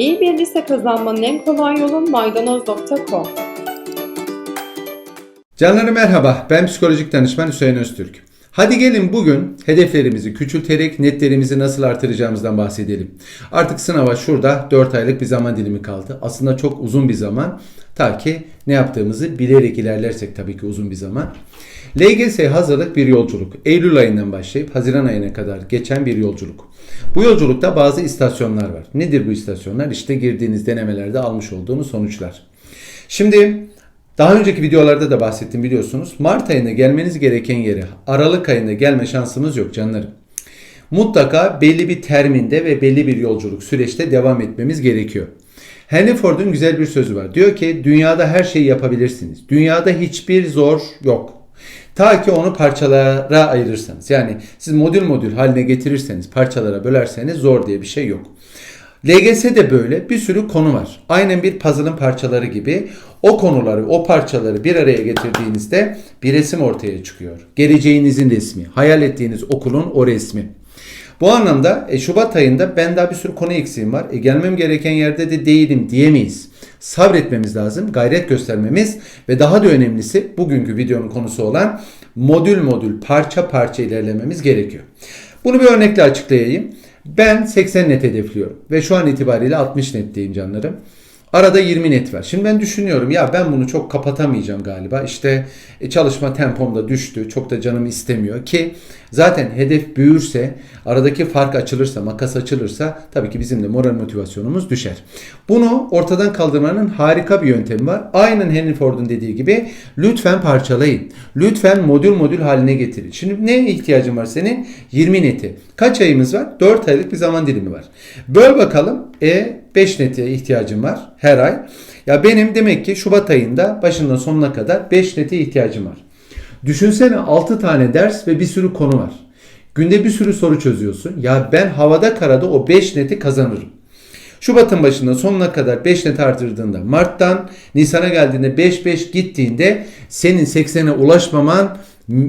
İyi bir lise kazanmanın en kolay yolu maydanoz.com. Canlarım merhaba, ben psikolojik danışman Hüseyin Öztürk. Hadi gelin bugün hedeflerimizi küçülterek netlerimizi nasıl artıracağımızdan bahsedelim. Artık sınava şurada 4 aylık bir zaman dilimi kaldı. Aslında çok uzun bir zaman. Ta ki ne yaptığımızı bilerek ilerlersek tabii ki uzun bir zaman. LGS hazırlık bir yolculuk. Eylül ayından başlayıp Haziran ayına kadar geçen bir yolculuk. Bu yolculukta bazı istasyonlar var. Nedir bu istasyonlar? İşte girdiğiniz denemelerde almış olduğunuz sonuçlar. Şimdi daha önceki videolarda da bahsettim biliyorsunuz. Mart ayında gelmeniz gereken yere Aralık ayında gelme şansımız yok canlarım. Mutlaka belli bir terminde ve belli bir yolculuk süreçte devam etmemiz gerekiyor. Henry Ford'un güzel bir sözü var. Diyor ki dünyada her şeyi yapabilirsiniz. Dünyada hiçbir zor yok. Ta ki onu parçalara ayırırsanız. Yani siz modül modül haline getirirseniz, parçalara bölerseniz zor diye bir şey yok. LGS de böyle bir sürü konu var. Aynen bir puzzle'ın parçaları gibi o konuları, o parçaları bir araya getirdiğinizde bir resim ortaya çıkıyor. Geleceğinizin resmi, hayal ettiğiniz okulun o resmi. Bu anlamda e, Şubat ayında ben daha bir sürü konu eksiğim var. E, gelmem gereken yerde de değilim diyemeyiz. Sabretmemiz lazım, gayret göstermemiz ve daha da önemlisi bugünkü videonun konusu olan modül modül, parça parça ilerlememiz gerekiyor. Bunu bir örnekle açıklayayım. Ben 80 net hedefliyorum ve şu an itibariyle 60 netteyim canlarım. Arada 20 net var. Şimdi ben düşünüyorum ya ben bunu çok kapatamayacağım galiba. İşte e, çalışma tempom da düştü. Çok da canım istemiyor ki zaten hedef büyürse, aradaki fark açılırsa, makas açılırsa tabii ki bizim de moral motivasyonumuz düşer. Bunu ortadan kaldırmanın harika bir yöntemi var. Aynen Henry Ford'un dediği gibi lütfen parçalayın. Lütfen modül modül haline getirin. Şimdi ne ihtiyacın var senin? 20 neti. Kaç ayımız var? 4 aylık bir zaman dilimi var. Böl bakalım. E 5 nete ihtiyacım var her ay. Ya benim demek ki Şubat ayında başından sonuna kadar 5 nete ihtiyacım var. Düşünsene 6 tane ders ve bir sürü konu var. Günde bir sürü soru çözüyorsun. Ya ben havada karada o 5 neti kazanırım. Şubat'ın başında sonuna kadar 5 net artırdığında Mart'tan Nisan'a geldiğinde 5-5 gittiğinde senin 80'e ulaşmaman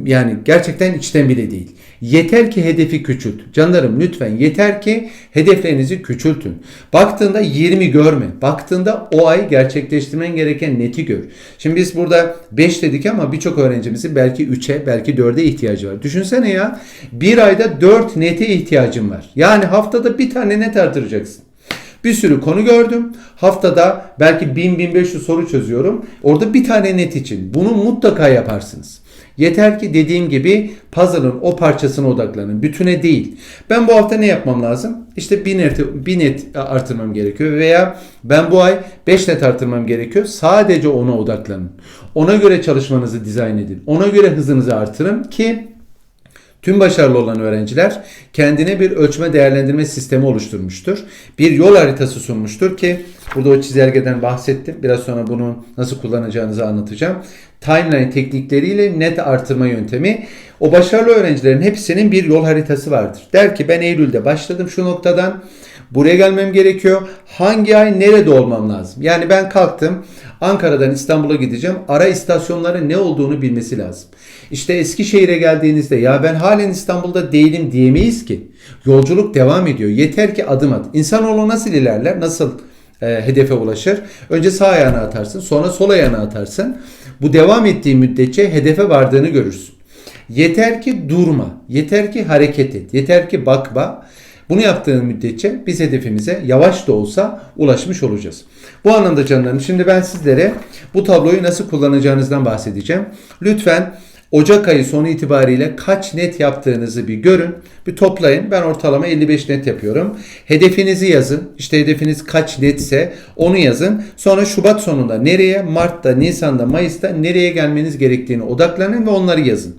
yani gerçekten içten bile değil. Yeter ki hedefi küçült. Canlarım lütfen yeter ki hedeflerinizi küçültün. Baktığında 20 görme. Baktığında o ay gerçekleştirmen gereken neti gör. Şimdi biz burada 5 dedik ama birçok öğrencimizin belki 3'e belki 4'e ihtiyacı var. Düşünsene ya bir ayda 4 nete ihtiyacın var. Yani haftada bir tane net artıracaksın. Bir sürü konu gördüm. Haftada belki 1000-1500 soru çözüyorum. Orada bir tane net için. Bunu mutlaka yaparsınız. Yeter ki dediğim gibi puzzle'ın o parçasına odaklanın. Bütüne değil. Ben bu hafta ne yapmam lazım? İşte bir net, bir net artırmam gerekiyor. Veya ben bu ay 5 net artırmam gerekiyor. Sadece ona odaklanın. Ona göre çalışmanızı dizayn edin. Ona göre hızınızı artırın ki Tüm başarılı olan öğrenciler kendine bir ölçme değerlendirme sistemi oluşturmuştur. Bir yol haritası sunmuştur ki burada o çizelgeden bahsettim. Biraz sonra bunu nasıl kullanacağınızı anlatacağım. Timeline teknikleriyle net artırma yöntemi. O başarılı öğrencilerin hepsinin bir yol haritası vardır. Der ki ben Eylül'de başladım şu noktadan. Buraya gelmem gerekiyor. Hangi ay nerede olmam lazım? Yani ben kalktım Ankara'dan İstanbul'a gideceğim. Ara istasyonların ne olduğunu bilmesi lazım. İşte Eskişehir'e geldiğinizde ya ben halen İstanbul'da değilim diyemeyiz ki. Yolculuk devam ediyor. Yeter ki adım at. İnsanoğlu nasıl ilerler? Nasıl e, hedefe ulaşır? Önce sağ ayağını atarsın, sonra sol ayağını atarsın. Bu devam ettiği müddetçe hedefe vardığını görürsün. Yeter ki durma, yeter ki hareket et, yeter ki bakma. Bunu yaptığın müddetçe biz hedefimize yavaş da olsa ulaşmış olacağız. Bu anlamda canlarım şimdi ben sizlere bu tabloyu nasıl kullanacağınızdan bahsedeceğim. Lütfen Ocak ayı sonu itibariyle kaç net yaptığınızı bir görün. Bir toplayın. Ben ortalama 55 net yapıyorum. Hedefinizi yazın. İşte hedefiniz kaç netse onu yazın. Sonra Şubat sonunda nereye, Mart'ta, Nisan'da, Mayıs'ta nereye gelmeniz gerektiğini odaklanın ve onları yazın.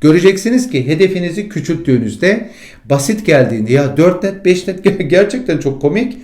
Göreceksiniz ki hedefinizi küçülttüğünüzde basit geldiğinde ya 4 net 5 net gerçekten çok komik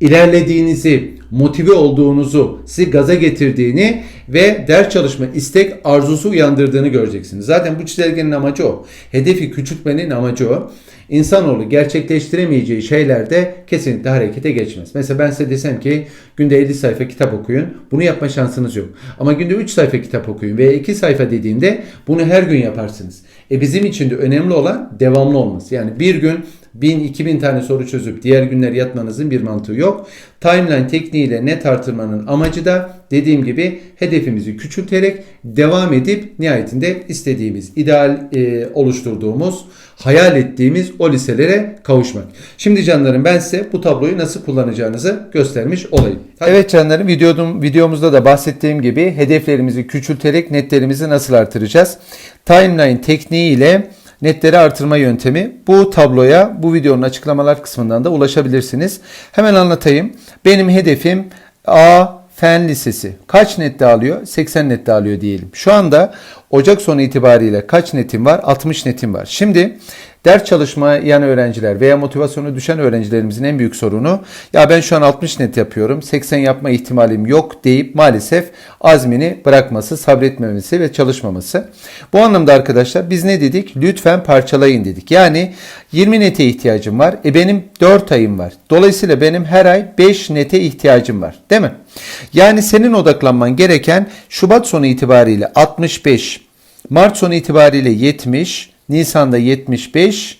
ilerlediğinizi, motive olduğunuzu, sizi gaza getirdiğini ve ders çalışma istek arzusu uyandırdığını göreceksiniz. Zaten bu çizelgenin amacı o. Hedefi küçültmenin amacı o. İnsanoğlu gerçekleştiremeyeceği şeylerde kesinlikle harekete geçmez. Mesela ben size desem ki günde 50 sayfa kitap okuyun. Bunu yapma şansınız yok. Ama günde 3 sayfa kitap okuyun veya 2 sayfa dediğimde bunu her gün yaparsınız. E bizim için de önemli olan devamlı olması. Yani bir gün 1000-2000 tane soru çözüp diğer günler yatmanızın bir mantığı yok. Timeline tekniğiyle net artırmanın amacı da dediğim gibi hedefimizi küçülterek devam edip nihayetinde istediğimiz, ideal e, oluşturduğumuz, hayal ettiğimiz o liselere kavuşmak. Şimdi canlarım ben size bu tabloyu nasıl kullanacağınızı göstermiş olayım. Hadi. Evet canlarım videom, videomuzda da bahsettiğim gibi hedeflerimizi küçülterek netlerimizi nasıl artıracağız? Timeline tekniği ile netleri artırma yöntemi. Bu tabloya bu videonun açıklamalar kısmından da ulaşabilirsiniz. Hemen anlatayım. Benim hedefim A Fen Lisesi. Kaç nette alıyor? 80 nette alıyor diyelim. Şu anda Ocak sonu itibariyle kaç netim var? 60 netim var. Şimdi ders çalışmayan öğrenciler veya motivasyonu düşen öğrencilerimizin en büyük sorunu ya ben şu an 60 net yapıyorum 80 yapma ihtimalim yok deyip maalesef azmini bırakması, sabretmemesi ve çalışmaması. Bu anlamda arkadaşlar biz ne dedik? Lütfen parçalayın dedik. Yani 20 nete ihtiyacım var. E benim 4 ayım var. Dolayısıyla benim her ay 5 nete ihtiyacım var. Değil mi? Yani senin odaklanman gereken Şubat sonu itibariyle 65, Mart sonu itibariyle 70, Nisan'da 75,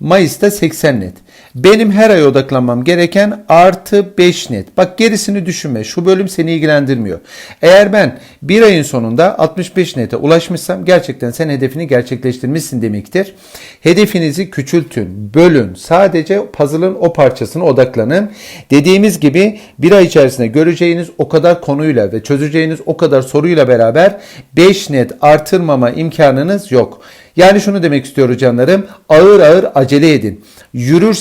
Mayıs'ta 80 net. Benim her ay odaklanmam gereken artı 5 net. Bak gerisini düşünme. Şu bölüm seni ilgilendirmiyor. Eğer ben bir ayın sonunda 65 nete ulaşmışsam gerçekten sen hedefini gerçekleştirmişsin demektir. Hedefinizi küçültün, bölün. Sadece puzzle'ın o parçasına odaklanın. Dediğimiz gibi bir ay içerisinde göreceğiniz o kadar konuyla ve çözeceğiniz o kadar soruyla beraber 5 net artırmama imkanınız yok. Yani şunu demek istiyorum canlarım. Ağır ağır acele edin.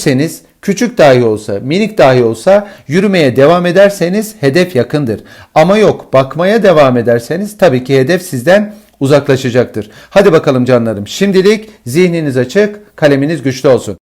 Yürürseniz küçük dahi olsa, minik dahi olsa yürümeye devam ederseniz hedef yakındır. Ama yok bakmaya devam ederseniz tabii ki hedef sizden uzaklaşacaktır. Hadi bakalım canlarım. Şimdilik zihniniz açık, kaleminiz güçlü olsun.